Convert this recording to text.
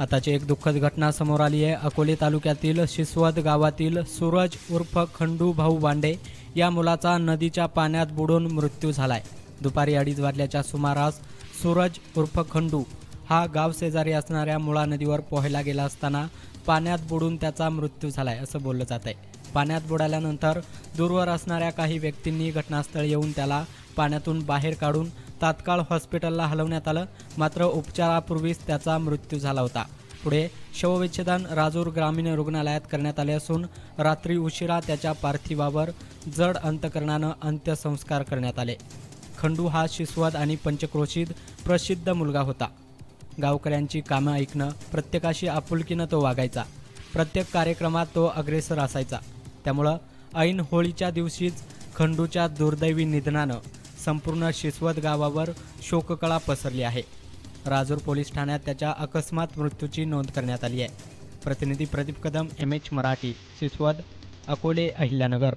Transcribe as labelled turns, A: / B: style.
A: आताची एक दुःखद घटना समोर आली आहे. अकोले तालुक्यातील शिसवद गावातील सूरज उर्फ खंडू भाऊ बांडे या मुलाचा नदीच्या पाण्यात बुडून मृत्यू झालाय. दुपारी अडीच वाजल्याच्या सुमारास सूरज उर्फ खंडू हा गाव शेजारी असणाऱ्या मुळा नदीवर पोहायला गेला असताना पाण्यात बुडून त्याचा मृत्यू झालाय असं बोललं जात आहे पाण्यात बुडाल्यानंतर दूरवर असणाऱ्या काही व्यक्तींनी घटनास्थळ येऊन त्याला पाण्यातून बाहेर काढून तात्काळ हॉस्पिटलला हलवण्यात आलं. मात्र उपचारापूर्वीच त्याचा मृत्यू झाला होता. पुढे शवविच्छेदन राजूर ग्रामीण रुग्णालयात करण्यात आले असून रात्री उशिरा त्याच्या पार्थिवावर जड अंतकरणानं अंत्यसंस्कार करण्यात आले. खंडू हा शिस्वद आणि पंचक्रोशीत प्रसिद्ध मुलगा होता. गावकऱ्यांची कामं ऐकणं प्रत्येकाशी आपुलकीनं तो वागायचा. प्रत्येक कार्यक्रमात तो अग्रेसर असायचा. त्यामुळं ऐन होळीच्या दिवशीच खंडूच्या दुर्दैवी निधनानं संपूर्ण शिसवत गावावर शोककळा पसरली आहे. राजूर पोलीस ठाण्यात त्याच्या अकस्मात मृत्यूची नोंद करण्यात आली आहे. प्रतिनिधी प्रदीप कदम एम एच मराठी शिसवद अकोले अहिल्यानगर.